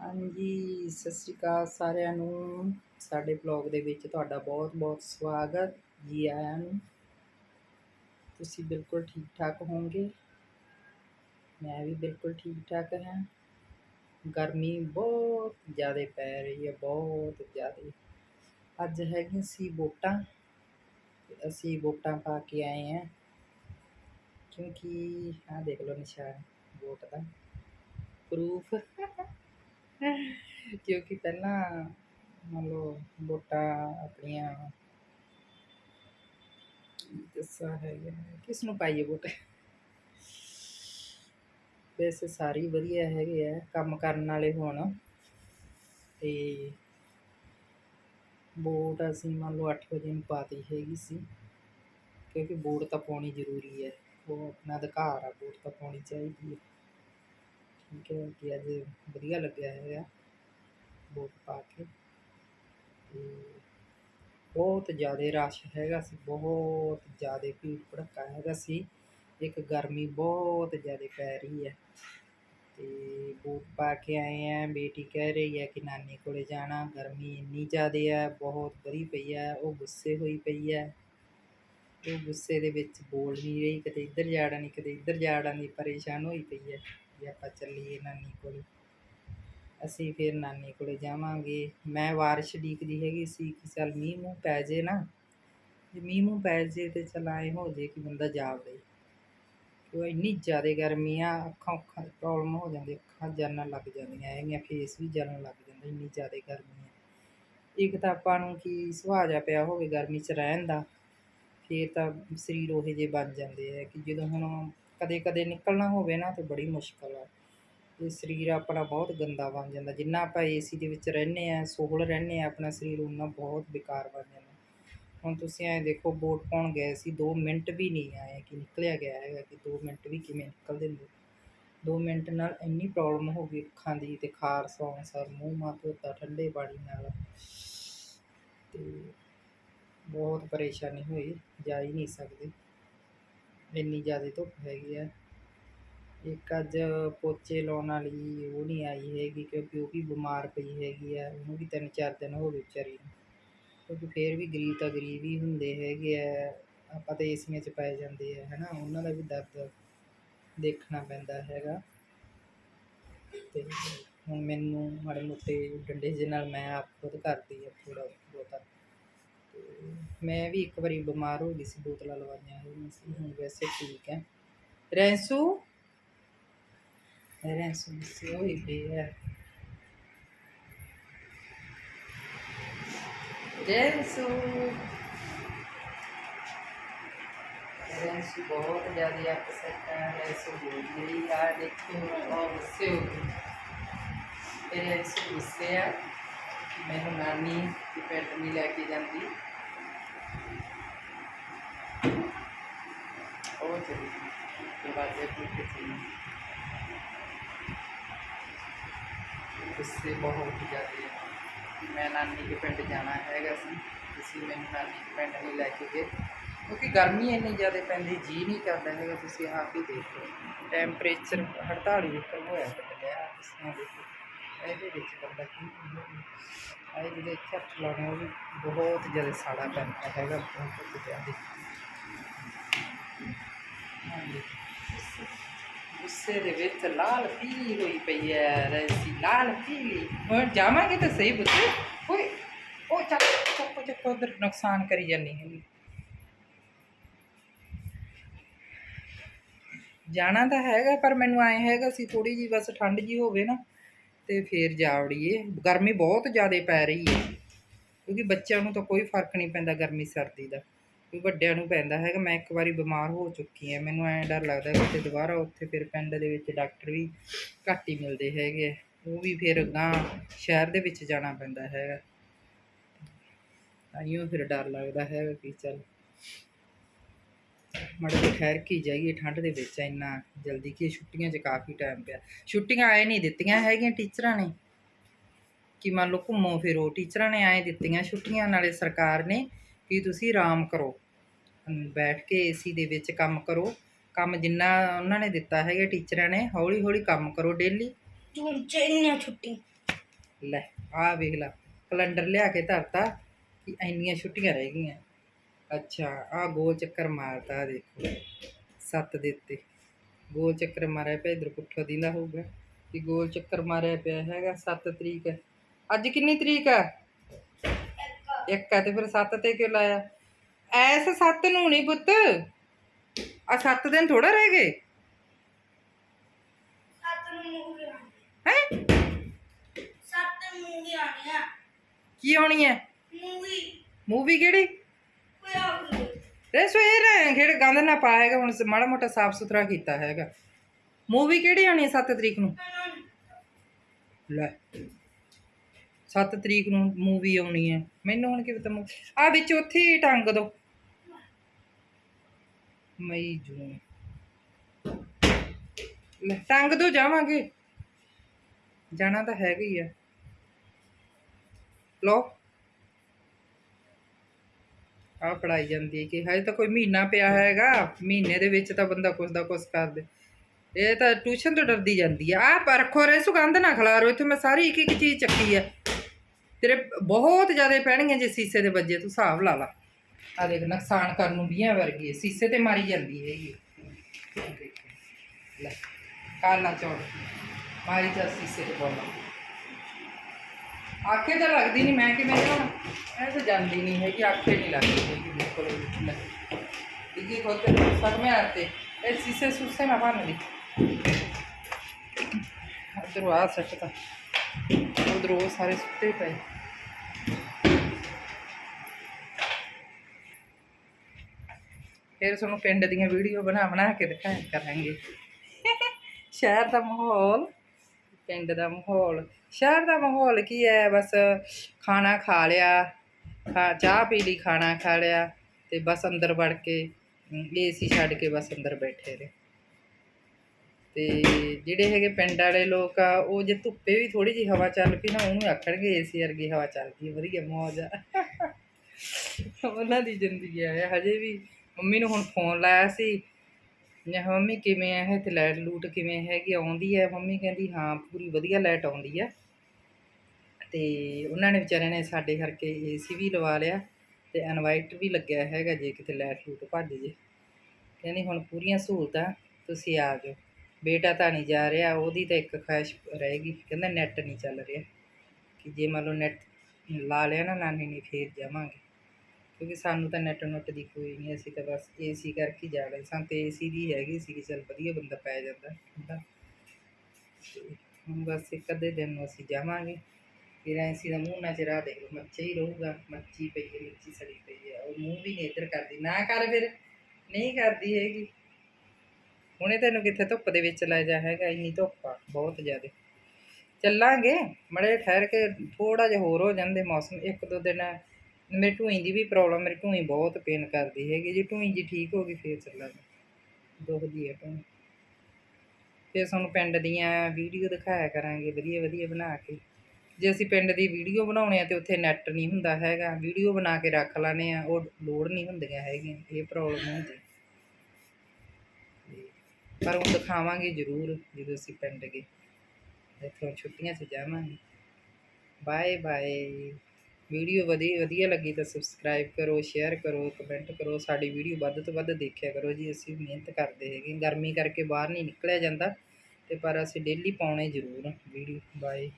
ਹਾਂਜੀ, ਸਤਿ ਸ਼੍ਰੀ ਅਕਾਲ ਸਾਰਿਆਂ ਨੂੰ। ਸਾਡੇ ਬਲੌਗ ਦੇ ਵਿੱਚ ਤੁਹਾਡਾ ਬਹੁਤ-ਬਹੁਤ ਸਵਾਗਤ। ਜੀ ਆਇਆਂ ਨੂੰ। ਤੁਸੀਂ ਬਿਲਕੁਲ ਠੀਕ ਠਾਕ ਹੋਵੋਗੇ? ਮੈਂ ਵੀ ਬਿਲਕੁਲ ਠੀਕ ਠਾਕ ਹਾਂ। ਗਰਮੀ ਬਹੁਤ ਜ਼ਿਆਦਾ ਪੈ ਰਹੀ ਹੈ, ਬਹੁਤ ਜ਼ਿਆਦਾ। ਅੱਜ ਹੈਗੀ ਸੀ ਵੋਟਾਂ। ਅਸੀਂ ਵੋਟਾਂ ਪਾ ਕੇ ਆਏ ਹਾਂ। ਕਿਉਂਕਿ ਆਹ ਦੇਖ ਲਓ ਨਿਸ਼ਾਨ ਵੋਟ ਦਾ। ਪ੍ਰੂਫ। ਕਿਉਂਕਿ ਪਹਿਲਾਂ ਮੰਨ ਲਓ ਵੋਟਾਂ ਆਪਣੀਆਂ ਦੱਸਾਂ ਹੈਗਾ ਕਿਸ ਨੂੰ ਪਾਈਏ ਵੋਟ? ਵੈਸੇ ਸਾਰੇ ਵਧੀਆ ਹੈਗੇ ਆ, ਕੰਮ ਕਰਨ ਵਾਲੇ ਹੋਣ। ਤੇ ਵੋਟ ਅਸੀਂ ਮੰਨ ਲਓ 8 ਵਜੇ ਨੂੰ ਪਾਤੀ ਹੈਗੀ ਸੀ। ਕਿਉਂਕਿ ਵੋਟ ਤਾਂ ਪਾਉਣੀ ਜ਼ਰੂਰੀ ਹੈ। ਉਹ ਆਪਣਾ ਅਧਿਕਾਰ ਆ, ਵੋਟ ਤਾਂ ਪਾਉਣੀ ਚਾਹੀਦੀ ਹੈ। ਠੀਕ ਕਿ ਅੱਜ ਵਧੀਆ ਲੱਗਿਆ ਹੈਗਾ ਬੂਟ ਪਾ ਕੇ। ਤੇ ਬਹੁਤ ਜ਼ਿਆਦਾ ਰਸ਼ ਹੈਗਾ ਸੀ, ਬਹੁਤ ਜ਼ਿਆਦਾ ਭੀੜ ਭੜੱਕਾ ਹੈਗਾ ਸੀ। ਇੱਕ ਗਰਮੀ ਬਹੁਤ ਜ਼ਿਆਦਾ ਪੈ ਰਹੀ ਹੈ। ਤੇ ਬੂਟ ਪਾ ਕੇ ਆਏ ਆ, ਬੇਟੀ ਕਹਿ ਰਹੀ ਹੈ ਕਿ ਨਾਨੀ ਕੋਲੇ ਜਾਣਾ, ਗਰਮੀ ਇੰਨੀ ਜ਼ਿਆਦਾ ਹੈ, ਬਹੁਤ ਬੜੀ ਪਈ ਹੈ, ਉਹ ਗੁੱਸੇ ਹੋਈ ਪਈ ਹੈ। ਉਹ ਗੁੱਸੇ ਦੇ ਵਿੱਚ ਬੋਲ ਨਹੀਂ ਰਹੀ ਕਦੇ ਇੱਧਰ ਜਾੜਾਂ ਨਹੀਂ ਕਦੇ ਇੱਧਰ ਜਾੜਾਂ ਨਹੀਂ, ਪਰੇਸ਼ਾਨ ਹੋਈ ਪਈ ਹੈ। ਵੀ ਆਪਾਂ ਚੱਲੀਏ ਨਾਨੀ ਕੋਲ। ਅਸੀਂ ਫਿਰ ਨਾਨੀ ਕੋਲ ਜਾਵਾਂਗੇ। ਮੈਂ ਬਾਰਿਸ਼ ਡੀਕਦੀ ਹੈਗੀ ਸੀ ਕਿ ਚੱਲ ਮੀਂਹ ਮੂੰਹ ਪੈ ਜੇ ਨਾ। ਜੇ ਮੀਂਹ ਮੂੰਹ ਪੈ ਜੇ ਤੇ ਚੱਲ ਐਂ ਹੋ ਜੇ ਕਿ ਬੰਦਾ ਜਾਵੇ ਕਿਉਂ ਇੰਨੀ ਜ਼ਿਆਦਾ ਗਰਮੀ ਆ, ਅੱਖਾਂ ਅੱਖਾਂ ਦੀ ਪ੍ਰੋਬਲਮ ਹੋ ਜਾਂਦੀ, ਅੱਖਾਂ ਜਲਣ ਲੱਗ ਜਾਂਦੀਆਂ ਹੈਗੀਆਂ ਫੇਸ ਵੀ ਜਲਣ ਲੱਗ ਜਾਂਦਾ ਇੰਨੀ ਜ਼ਿਆਦਾ ਗਰਮੀ ਹੈ ਇੱਕ ਤਾਂ ਆਪਾਂ ਨੂੰ ਕੀ ਸੁਭਾਅ ਜਿਹਾ ਪਿਆ ਹੋਵੇ ਗਰਮੀ 'ਚ ਰਹਿਣ ਦਾ, ਫਿਰ ਤਾਂ ਸਰੀਰ ਉਹੋ ਜਿਹੇ ਬਣ ਜਾਂਦੇ ਆ ਕਿ ਜਦੋਂ ਹੁਣ ਕਦੇ ਕਦੇ ਨਿਕਲਣਾ ਹੋਵੇ ਨਾ ਤਾਂ ਬੜੀ ਮੁਸ਼ਕਲ ਆ। ਤੇ ਸਰੀਰ ਆਪਣਾ ਬਹੁਤ ਗੰਦਾ ਬਣ ਜਾਂਦਾ। ਜਿੰਨਾ ਆਪਾਂ ਏਸੀ ਦੇ ਵਿੱਚ ਰਹਿੰਦੇ ਆ, ਸੋਹਲ ਰਹਿੰਦੇ ਆ, ਆਪਣਾ ਸਰੀਰ ਉਨਾ ਬਹੁਤ ਬੇਕਾਰ ਬਣ ਜਾਂਦਾ। ਹੁਣ ਤੁਸੀਂ ਐਂ ਦੇਖੋ ਵੋਟ ਪਾਉਣ ਗਏ ਸੀ 2 ਮਿੰਟ ਵੀ ਨਹੀਂ ਆਏ ਕਿ ਨਿਕਲਿਆ ਗਿਆ ਹੈਗਾ ਕਿ 2 ਮਿੰਟ ਵੀ ਕਿਵੇਂ ਨਿਕਲਦੇ ਨੇ 2 ਮਿੰਟ ਨਾਲ ਇੰਨੀ ਪ੍ਰੋਬਲਮ ਹੋ ਗਈ ਅੱਖਾਂ ਦੀ ਤੇ ਖਾਰਸ ਆਉਣ ਸਰ, ਮੂੰਹ ਮਾਂ ਧੋਤਾ ਠੰਡੇ ਪਾਣੀ ਨਾਲ। ਤੇ ਬਹੁਤ ਪਰੇਸ਼ਾਨੀ ਹੋਈ, ਜਾ ਹੀ ਨਹੀਂ ਸਕਦੇ। ਇੰਨੀ ਜ਼ਿਆਦਾ ਧੁੱਪ ਹੈਗੀ ਆ। ਇੱਕ ਅੱਜ ਪੋਚੇ ਲਾਉਣ ਵਾਲੀ ਉਹ ਨਹੀਂ ਆਈ ਹੈਗੀ ਕਿਉਂਕਿ ਉਹ ਵੀ ਬਿਮਾਰ ਪਈ ਹੈਗੀ ਆ। ਉਹਨੂੰ ਵੀ ਤਿੰਨ ਚਾਰ ਦਿਨ ਹੋ ਗਏ ਵਿਚਾਰੀ ਨੂੰ। ਕਿਉਂਕਿ ਫੇਰ ਵੀ ਗਰੀਬ ਤਾਂ ਗਰੀਬ ਹੀ ਹੁੰਦੇ ਹੈਗੇ ਆ। ਆਪਾਂ ਤਾਂ ਏਸੀਆਂ 'ਚ ਪੈ ਜਾਂਦੇ ਆ ਨਾ ਉਹਨਾਂ ਦਾ ਵੀ ਦਰਦ ਦੇਖਣਾ ਪੈਂਦਾ ਹੈਗਾ। ਅਤੇ ਹੁਣ ਮੈਨੂੰ ਮਾੜੇ ਮੋਟੇ ਡੰਡੇ ਜਿਹੇ ਨਾਲ ਮੈਂ ਆਪ ਖੁਦ ਕਰਦੀ ਆ ਥੋੜ੍ਹਾ। ਮੈਂ ਵੀ ਇੱਕ ਵਾਰੀ ਬਿਮਾਰ ਹੋ ਗਈ ਸੀ, ਬੋਤਲਾਂ ਲਵਾਈਆਂ ਹੋਈਆਂ ਸੀ, ਹੁਣ ਵੈਸੇ ਠੀਕ ਹੈ। ਰੈਂਸੂ? ਰੈਂਸੂ ਗੁੱਸੇ ਹੋਈ ਪਈ ਹੈ ਰੈਂਸੂ। ਰੈਂਸੂ ਬਹੁਤ ਜ਼ਿਆਦਾ ਅਪਸੈਟ ਹੈ ਰੈਂਸੂ ਬੋਲ ਰਹੀ ਆ ਦੇਖੋ ਉਹ ਗੁੱਸੇ ਹੋ ਗਈ। ਰੈਂਸੂ ਗੁੱਸੇ ਆ, ਮੈਨੂੰ ਨਾਨੀ ਦੀ ਪੈਟ ਲੈ ਕੇ ਜਾਂਦੀ। ਉਹ ਚਲੀ ਗਈ ਤੇ ਬਾਅਦ ਫਿਰ ਕਿਤੇ ਗੁੱਸੇ ਬਹੁਤ ਜ਼ਿਆਦਾ ਹੈ ਮੈਂ ਨਾਨੀ ਦੇ ਪਿੰਡ ਜਾਣਾ ਹੈਗਾ ਸੀ ਤੁਸੀਂ ਮੈਨੂੰ ਨਾਨੀ ਦੇ ਪਿੰਡ ਨਹੀਂ ਲੈ ਕੇ ਗਏ ਕਿਉਂਕਿ ਗਰਮੀ ਇੰਨੀ ਜ਼ਿਆਦਾ ਪੈਂਦੀ ਜੀ? ਨਹੀਂ ਕਰਦਾ ਹੈਗਾ ਤੁਸੀਂ ਆਪ ਹੀ ਦੇਖ ਲਓ ਟੈਂਪਰੇਚਰ 48 ਉੱਪਰ ਹੋਇਆ ਪਿਆ ਤੁਸੀਂ ਦੇਖੋ ਇਹਦੇ ਵਿੱਚ ਬੰਦਾ ਕੀ ਇਹ ਜਿਹੜੇ ਇੱਥੇ ਹੱਥ ਲਾਉਣੇ ਉਹ ਵੀ ਬਹੁਤ ਜ਼ਿਆਦਾ ਸਾੜਾ ਪੈਂਦਾ ਹੈਗਾ, ਬਹੁਤ ਜ਼ਿਆਦਾ। ਗੁੱਸੇ ਦੇ ਵਿੱਚ ਲਾਲ ਪੀਲੀ ਹੋਈ ਪਈ ਹੈ, ਰੈਸੀ ਲਾਲ ਪੀਲੀ। ਹੁਣ ਜਾਵਾਂਗੇ ਤਾਂ ਸਹੀ ਬੁੱਧੀ ਓਏ, ਉਹ ਚੱਕ ਚੱਕ ਚੱਕ, ਉਧਰ ਨੁਕਸਾਨ ਕਰੀ ਜਾਨੀ ਹੈਗੀ ਜਾਣਾ ਤਾਂ ਹੈਗਾ, ਪਰ ਮੈਨੂੰ ਆਏ ਹੈਗਾ ਸੀ ਥੋੜੀ ਜੀ ਬਸ ਠੰਡ ਜੀ ਹੋਵੇ ਨਾ, ਤੇ ਫੇਰ ਜਾ ਵੜੀਏ। ਗਰਮੀ ਬਹੁਤ ਜ਼ਿਆਦਾ ਪੈ ਰਹੀ ਹੈ, ਕਿਉਂਕਿ ਬੱਚਿਆਂ ਨੂੰ ਤਾਂ ਕੋਈ ਫ਼ਰਕ ਨਹੀਂ ਪੈਂਦਾ ਗਰਮੀ ਸਰਦੀ ਦਾ। ਵੀ ਵੱਡਿਆਂ ਨੂੰ ਪੈਂਦਾ ਹੈਗਾ, ਮੈਂ ਇੱਕ ਵਾਰੀ ਬਿਮਾਰ ਹੋ ਚੁੱਕੀ ਹਾਂ, ਮੈਨੂੰ ਐਂ ਡਰ ਲੱਗਦਾ ਕਿ ਤੇ ਦੁਬਾਰਾ ਉੱਥੇ ਫਿਰ ਪਿੰਡ ਦੇ ਵਿੱਚ ਡਾਕਟਰ ਵੀ ਘੱਟ ਹੀ ਮਿਲਦੇ ਹੈਗੇ ਉਹ ਵੀ ਫਿਰ ਗਾਂ ਸ਼ਹਿਰ ਦੇ ਵਿੱਚ ਜਾਣਾ ਪੈਂਦਾ ਹੈਗਾ। ਤਾਈਓ ਫਿਰ ਡਰ ਲੱਗਦਾ ਹੈਗਾ ਕਿ ਚੱਲ ਮਾੜਾ ਜਿਹਾ ਠਹਿਰ ਕੇ ਹੀ ਜਾਈਏ, ਠੰਡ ਦੇ ਵਿੱਚ ਇੰਨਾ ਜਲਦੀ ਕਿ ਛੁੱਟੀਆਂ 'ਚ ਕਾਫੀ ਟਾਈਮ ਪਿਆ। ਛੁੱਟੀਆਂ ਆਏ ਨਹੀਂ ਦਿੱਤੀਆਂ ਹੈਗੀਆਂ ਟੀਚਰਾਂ ਨੇ। ਕਿ ਮੰਨ ਲਓ ਘੁੰਮੋ ਫਿਰੋ, ਟੀਚਰਾਂ ਨੇ ਆਏ ਦਿੱਤੀਆਂ ਛੁੱਟੀਆਂ, ਨਾਲੇ ਸਰਕਾਰ ਨੇ ਕਿ ਤੁਸੀਂ ਆਰਾਮ ਕਰੋ। ਬੈਠ ਕੇ ਏਸੀ ਦੇ ਵਿੱਚ ਕੰਮ ਕਰੋ। ਕੰਮ ਜਿੰਨਾ ਉਹਨਾਂ ਨੇ ਦਿੱਤਾ ਹੈਗਾ ਟੀਚਰਾਂ ਨੇ ਹੌਲੀ ਹੌਲੀ ਕੰਮ ਕਰੋ ਡੇਲੀ ਜੂਨ ਚ ਇੰਨੀਆਂ ਛੁੱਟੀ ਲੈ ਆਹ ਵੇਖ ਲਾ ਕੈਲੰਡਰ ਲਿਆ ਕੇ ਧਰਤਾ ਕਿ ਇੰਨੀਆਂ ਛੁੱਟੀਆਂ ਰਹਿ ਗਈਆਂ। ਅੱਛਾ ਆਹ ਗੋਲ ਚੱਕਰ ਮਾਰਤਾ ਦੇਖੋ ਸੱਤ ਦੇ ਉੱਤੇ। ਗੋਲ ਚੱਕਰ ਮਾਰਿਆ ਪਿਆ ਇਧਰ ਪੁੱਠਾ ਦਿੰਦਾ ਹੋਊਗਾ। ਕਿ ਗੋਲ ਚੱਕਰ ਮਾਰਿਆ ਪਿਆ ਹੈਗਾ 7 ਤਰੀਕ ਹੈ। ਅੱਜ ਕਿੰਨੀ ਤਰੀਕ ਆ ਇੱਕ ਆ ਤੇ ਫਿਰ 7 ਤੇ ਕਿਉਂ ਲਾਇਆ? ਐਸ 7 ਨੂੰ ਨਹੀਂ ਪੁੱਤ। ਆ 7 ਦਿਨ ਥੋੜਾ ਰਹਿ ਗਏ। ਸੱਤ ਨੂੰ ਮੂਵੀ ਆਣੀ ਹੈ? ਸੱਤ ਮੂਵੀ ਆਣੀ ਆ? ਕੀ ਆਉਣੀ ਹੈ। ਮੂਵੀ ਮੂਵੀ ਕਿਹੜੀ? ਕੋਈ ਆਉਣੀ ਰੇ ਸਵੇਰ ਖੇੜ ਗੰਦ ਨਾ ਹੈਗਾ ਹੁਣ ਮਾੜਾ ਮੋਟਾ ਸਾਫ਼ ਸੁਥਰਾ ਕੀਤਾ ਹੈਗਾ। ਮੂਵੀ ਕਿਹੜੀ ਆਉਣੀ ਹੈ 7 ਤਰੀਕ ਨੂੰ? ਲੈ। 7 ਤਰੀਕ ਨੂੰ ਮੂਵੀ ਆਉਣੀ ਹੈ। ਮੈਨੂੰ ਹੁਣ ਕਿਵੇਂ ਪਤਾ ਆ ਵਿੱਚ ਉੱਥੇ ਹੀ ਟੰਗ ਦੋ। ਮਈ ਜੂਨ। ਲੈ, ਟੰਗ ਦੋ ਜਾਵਾਂਗੇ। ਜਾਣਾ ਤਾਂ ਹੈਗਾ ਹੀ ਆ। ਲੋ ਆ ਪੜਾਈ ਜਾਂਦੀ ਹੈ ਕਿ ਹਜੇ ਤਾਂ ਕੋਈ ਮਹੀਨਾ ਪਿਆ ਹੈਗਾ। ਮਹੀਨੇ ਦੇ ਵਿੱਚ ਤਾਂ ਬੰਦਾ ਕੁਛ ਦਾ ਕੁਛ ਕਰ ਦੇ। ਇਹ ਤਾਂ ਟਿਊਸ਼ਨ ਤੋਂ ਡਰਦੀ ਜਾਂਦੀ ਆ। ਆ ਪਰਖੋ ਰੇ, ਸੁਗੰਧ ਨਾ ਖਲਾਰੋ। ਇੱਥੇ ਮੈਂ ਸਾਰੀ ਇੱਕ ਇੱਕ ਚੀਜ਼ ਚੱਕੀ ਆ। ਤੇਰੇ ਬਹੁਤ ਜ਼ਿਆਦਾ ਪੈਣਗੀਆਂ ਜੇ ਸੀਸੇ ਦੇ ਵੱਜੇ ਤੂੰ ਹਿਸਾਬ ਲਾ ਲਾ। ਆ ਦੇਖ, ਨੁਕਸਾਨ ਕਰਨ ਨੂੰ ਵੀਆਂ ਵਰਗੀ ਹੈ। ਸੀਸੇ ਤੇ ਮਾਰੀ ਜਾਂਦੀ ਹੈਗੀ ਲੈ, ਕਾਲਾ ਚੌੜ। ਮਾਰੀ ਜਾ ਸੀਸੇ ਤੇ ਬੋਲਾਂ। ਆਖੇ ਤਾਂ ਲੱਗਦੀ ਨਹੀਂ ਮੈਂ ਕਿਵੇਂ ਜਾਵਾਂ? ਇਹ ਤਾਂ ਜਾਂਦੀ ਨਹੀਂ ਹੈਗੀ, ਆਖੇ ਨਹੀਂ ਲੱਗਦੀ ਹੈਗੀ, ਬਿਲਕੁਲ ਵੀ। ਇੱਕੀ ਖੋਤੇ ਸਭ ਮੈਂ ਆਤੇ ਇਹ ਸੀਸੇ ਸੁਸੇ ਨਾ ਬਣ ਲਈ ਉਧਰ ਆ ਸੱਟਦਾ ਉਧਰ ਸਾਰੇ ਸੁੱਤੇ ਪਏ। ਫਿਰ ਤੁਹਾਨੂੰ ਪਿੰਡ ਦੀਆਂ ਵੀਡੀਓ ਬਣਾ ਬਣਾ ਕੇ ਦਿਖਾਇਆ ਕਰਾਂਗੇ। ਸ਼ਹਿਰ ਦਾ ਮਾਹੌਲ, ਪਿੰਡ ਦਾ ਮਾਹੌਲ। ਸ਼ਹਿਰ ਦਾ ਮਾਹੌਲ ਕੀ ਹੈ? ਬਸ ਖਾਣਾ ਖਾ ਲਿਆ, ਖਾ ਚਾਹ ਪੀ ਲਈ, ਖਾਣਾ ਖਾ ਲਿਆ ਤੇ ਬਸ ਅੰਦਰ ਵੜ ਕੇ ਏਸੀ ਛੱਡ ਕੇ ਬਸ ਅੰਦਰ ਬੈਠੇ ਰਹੇ। ਤੇ ਜਿਹੜੇ ਹੈਗੇ ਪਿੰਡ ਵਾਲੇ ਲੋਕ ਆ, ਉਹ ਜੇ ਧੁੱਪੇ ਵੀ ਥੋੜੀ ਜਿਹੀ ਹਵਾ ਚੱਲ ਪਈ ਨਾ, ਉਹਨੂੰ ਆਖਣਗੇ ਏਸੀ ਵਰਗੀ ਹਵਾ ਚੱਲਦੀ ਹੈ ਵਧੀਆ ਮੌਜ ਆ। ਉਹਨਾਂ ਦੀ ਜ਼ਿੰਦਗੀ ਆ, ਹਜੇ ਵੀ ਮੰਮੀ ਨੂੰ ਹੁਣ ਫੋਨ ਲਾਇਆ ਸੀ। ਮੈਂ ਮੰਮੀ, ਕਿਵੇਂ ਆ? ਤੇ ਲਾਈਟ ਲੂਟ ਕਿਵੇਂ ਹੈਗੀ? ਆਉਂਦੀ ਹੈ ਮੰਮੀ ਕਹਿੰਦੀ, ਹਾਂ, ਪੂਰੀ ਵਧੀਆ ਲਾਈਟ ਆਉਂਦੀ ਆ। ਤੇ ਉਹਨਾਂ ਨੇ ਵਿਚਾਰਿਆਂ ਨੇ ਸਾਡੇ ਕਰਕੇ ਏਸੀ ਵੀ ਲਵਾ ਲਿਆ ਤੇ ਇਨਵਾਈਟਰ ਵੀ ਲੱਗਿਆ ਹੈਗਾ, ਜੇ ਕਿਤੇ ਲਾਈਟ ਲੂਟ ਭੱਜ ਜੇ। ਕਹਿੰਦੀ, ਹੁਣ ਪੂਰੀਆਂ ਸਹੂਲਤਾਂ, ਤੁਸੀਂ ਆ ਜਾਓ। ਬੇਟਾ ਤਾਂ ਨਹੀਂ ਜਾ ਰਿਹਾ, ਉਹਦੀ ਤਾਂ ਇੱਕ ਖੁਆਇਸ਼ ਰਹੇਗੀ ਕਹਿੰਦਾ ਨੈੱਟ ਨਹੀਂ ਚੱਲ ਰਿਹਾ। ਕਿ ਜੇ ਮੰਨ ਲਓ ਨੈੱਟ ਲਾ ਲਿਆ ਨਾ ਨਾਨੀ ਨੇ, ਫੇਰ ਜਾਵਾਂਗੇ। ਕਿਉਂਕਿ ਸਾਨੂੰ ਤਾਂ ਨੈੱਟ ਨੁੱਟ ਦੀ ਕੋਈ ਨਹੀਂ, ਅਸੀਂ ਤਾਂ ਬਸ ਏਸੀ ਕਰਕੇ ਜਾ ਰਹੇ ਸਾਂ ਤੇ ਏਸੀ ਦੀ ਹੈਗੀ ਸੀ ਕਿ ਚੱਲ ਵਧੀਆ ਬੰਦਾ ਪੈ ਜਾਂਦਾ, ਠੰਡਾ। ਹੁਣ ਬਸ ਇੱਕ ਅੱਧੇ ਦਿਨ ਨੂੰ ਅਸੀਂ ਜਾਵਾਂਗੇ। ਫਿਰ ਏਸੀ ਦਾ ਮੂੰਹ ਨਾ ਚਰਾ ਦੇ ਮੱਛੀ ਹੀ ਰਹੂਗਾ। ਮੱਛੀ ਪਈ ਹੈ, ਮੱਛੀ ਸੜੀ ਪਈ ਹੈ। ਉਹ ਮੂੰਹ ਵੀ ਨਹੀਂ ਇੱਧਰ ਕਰਦੀ। ਨਾ ਕਰ ਫਿਰ, ਨਹੀਂ ਕਰਦੀ ਹੈਗੀ। ਹੁਣੇ ਤੈਨੂੰ ਕਿੱਥੇ ਧੁੱਪ ਦੇ ਵਿੱਚ ਲੈ ਜਾ ਹੈਗਾ, ਇੰਨੀ ਧੁੱਪ ਆ, ਬਹੁਤ ਜ਼ਿਆਦਾ। ਚੱਲਾਂਗੇ, ਮੜੇ ਠਹਿਰ ਕੇ ਥੋੜਾ ਜਿਹਾ ਹੋਰ ਹੋ ਜਾਂਦੇ ਮੌਸਮ, ਇੱਕ ਦੋ ਦਿਨ ਮੇਰੀ ਢੂਈ ਦੀ ਵੀ ਪ੍ਰੋਬਲਮ ਮੇਰੀ ਢੂਈ ਬਹੁਤ ਪੇਨ ਕਰਦੀ ਹੈਗੀ, ਜੇ ਢੂਈ ਜੀ ਠੀਕ ਹੋ ਗਈ ਫੇਰ ਚੱਲਾਂਗੇ। ਦੁਖਦੀ ਹੈ ਢੂਈ ਫਿਰ ਸਾਨੂੰ ਪਿੰਡ ਦੀਆਂ ਵੀਡੀਓ ਦਿਖਾਇਆ ਕਰਾਂਗੇ, ਵਧੀਆ ਵਧੀਆ ਬਣਾ ਕੇ। ਜੇ ਅਸੀਂ ਪਿੰਡ ਦੀ ਵੀਡੀਓ ਬਣਾਉਣੇ ਆ ਤੇ ਉੱਥੇ ਨੈਟ ਨਹੀਂ ਹੁੰਦਾ ਹੈਗਾ ਵੀਡੀਓ ਬਣਾ ਕੇ ਰੱਖ ਲਾਣੇ ਆ, ਉਹ ਲੋਡ ਨਹੀਂ ਹੁੰਦੀਆਂ ਹੈਗੀਆਂ, ਇਹ ਪ੍ਰੋਬਲਮ ਹੁੰਦੀ। ਤੇ ਪਰ ਉਹ ਦਿਖਾਵਾਂਗੇ ਜ਼ਰੂਰ ਜਦੋਂ ਅਸੀਂ ਪਿੰਡ ਗਏ। ਇੱਥੋਂ ਛੁੱਟੀਆਂ 'ਚ ਜਾਵਾਂਗੇ। Bye bye. ਵੀਡੀਓ ਵਧੀਆ ਵਧੀਆ ਲੱਗੀ ਤਾਂ ਸਬਸਕ੍ਰਾਈਬ ਕਰੋ ਸ਼ੇਅਰ ਕਰੋ ਕਮੈਂਟ ਕਰੋ। ਸਾਡੀ ਵੀਡੀਓ ਵੱਧ ਤੋਂ ਵੱਧ ਦੇਖਿਆ ਕਰੋ ਜੀ। ਅਸੀਂ ਮਿਹਨਤ ਕਰਦੇ ਹੈਗੇ। ਗਰਮੀ ਕਰਕੇ ਬਾਹਰ ਨਹੀਂ ਨਿਕਲਿਆ ਜਾਂਦਾ। ਤੇ ਪਰ ਅਸੀਂ ਡੇਲੀ ਪਾਉਣੇ ਜ਼ਰੂਰ। Video, bye.